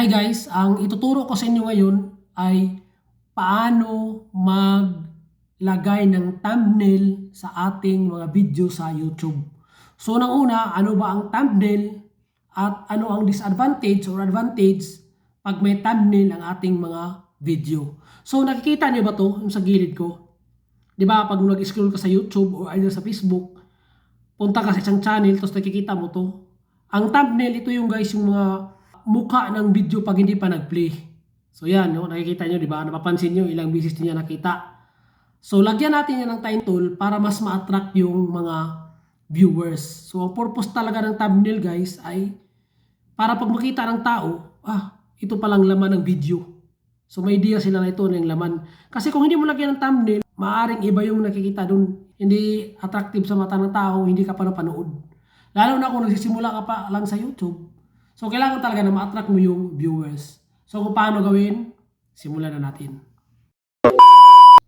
Hi guys, ang ituturo ko sa inyo ngayon ay paano maglagay ng thumbnail sa ating mga video sa YouTube. So nang una, ano ba ang thumbnail at ano ang disadvantage or advantage pag may thumbnail ang ating mga video. So nakikita niyo ba to yung sa gilid ko? 'Di ba pag nag-scroll ka sa YouTube or either sa Facebook, punta ka sa isang channel tapos nakikita mo to. Ang thumbnail ito yung guys yung mga mukha ng video pag hindi pa nag-play. So yan, no? nakikita nyo, di ba? Napapansin nyo, ilang beses niya nakita. So lagyan natin yan ng title para mas ma-attract yung mga viewers. So ang purpose talaga ng thumbnail guys ay para pag makita ng tao, ah, ito palang laman ng video. So may idea sila na ito ng laman. Kasi kung hindi mo lagyan ng thumbnail, maaring iba yung nakikita dun. Hindi attractive sa mata ng tao, hindi ka pa napanood. Lalo na kung nagsisimula ka pa lang sa YouTube. So, kailangan talaga na ma-attract mo yung viewers. So, kung paano gawin, simulan na natin.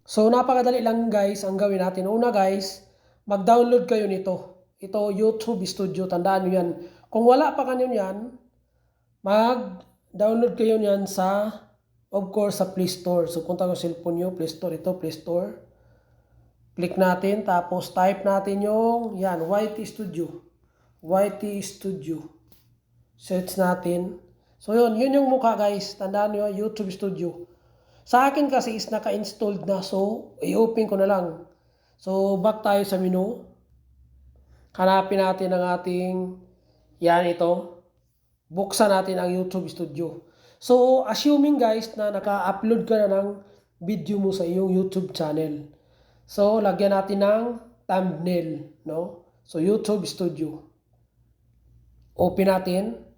So, napakadali lang guys ang gawin natin. Una guys, mag-download kayo nito. Ito, YouTube Studio. Tandaan nyo yan. Kung wala pa kanyo yan, mag-download kayo yan sa, of course, sa Play Store. So, punta ko cellphone nyo, Play Store. Ito, Play Store. Click natin, tapos type natin yung, yan, YT Studio. YT Studio search natin. So yun, yun yung mukha guys. Tandaan nyo, YouTube Studio. Sa akin kasi is naka-installed na. So, i-open ko na lang. So, back tayo sa menu. Hanapin natin ang ating, yan ito. Buksan natin ang YouTube Studio. So, assuming guys na naka-upload ka na ng video mo sa iyong YouTube channel. So, lagyan natin ng thumbnail. No? So, YouTube Studio. Open natin.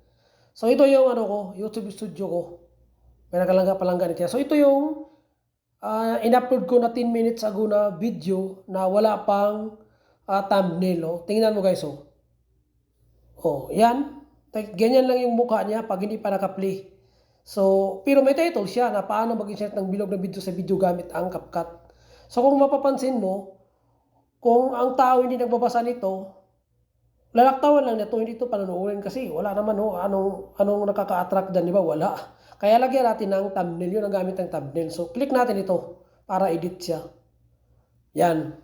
So ito yung ano ko, YouTube studio ko. May nakalangga palang ganito. So ito yung uh, in-upload ko na 10 minutes ago na video na wala pang uh, thumbnail. Oh. Tingnan mo guys. Oh. oh, yan. Ganyan lang yung mukha niya pag hindi pa naka-play. So, pero may title siya na paano mag-insert ng bilog na video sa video gamit ang CapCut. So kung mapapansin mo, kung ang tao hindi nagbabasa nito, lalaktawan lang nito, hindi ito panonoodin kasi wala naman ho, anong, anong nakaka-attract dyan, di ba? Wala. Kaya lagyan natin ng thumbnail, yun ang gamit ng thumbnail. So, click natin ito para edit siya. Yan.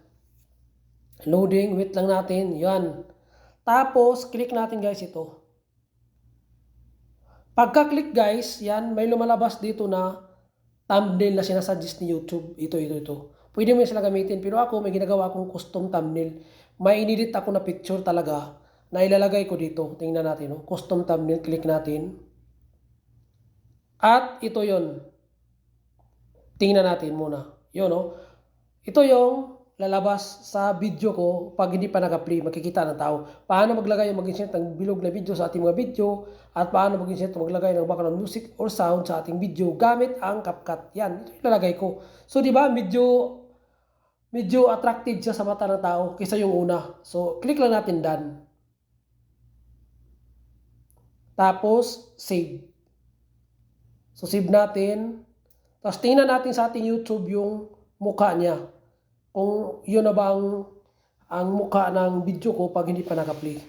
Loading, wait lang natin, yan. Tapos, click natin guys ito. Pagka-click guys, yan, may lumalabas dito na thumbnail na sinasuggest ni YouTube. Ito, ito, ito. Pwede mo sila gamitin. Pero ako, may ginagawa akong custom thumbnail. May inedit ako na picture talaga na ilalagay ko dito. Tingnan natin. No? Custom thumbnail. Click natin. At ito yon Tingnan natin muna. Yun, no? Ito yung lalabas sa video ko pag hindi pa naka-play, makikita ng tao. Paano maglagay o mag-insert ng bilog na video sa ating mga video at paano mag-insert maglagay ng background music or sound sa ating video gamit ang CapCut. Yan, ito ilalagay ko. So, di ba, medyo medyo attractive siya sa mata ng tao kaysa yung una. So, click lang natin done. Tapos, save. So, save natin. Tapos, tingnan natin sa ating YouTube yung mukha niya kung yun na ba ang, ang mukha ng video ko pag hindi pa naka-play.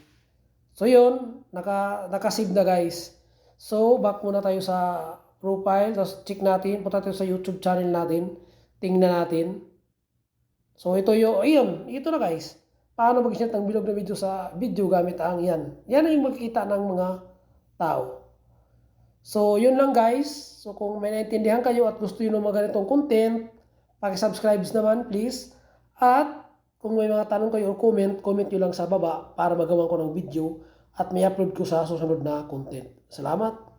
So yun, naka, naka-save na guys. So back muna tayo sa profile, tapos check natin, punta tayo sa YouTube channel natin, tingnan natin. So ito yung, ayun, ito na guys. Paano mag-set ng bilog na video sa video gamit ang yan. Yan ang makikita ng mga tao. So yun lang guys. So kung may naintindihan kayo at gusto nyo ng mga ganitong content, Paki-subscribe naman please. At kung may mga tanong kayo or comment, comment nyo lang sa baba para magawa ko ng video at may upload ko sa susunod na content. Salamat!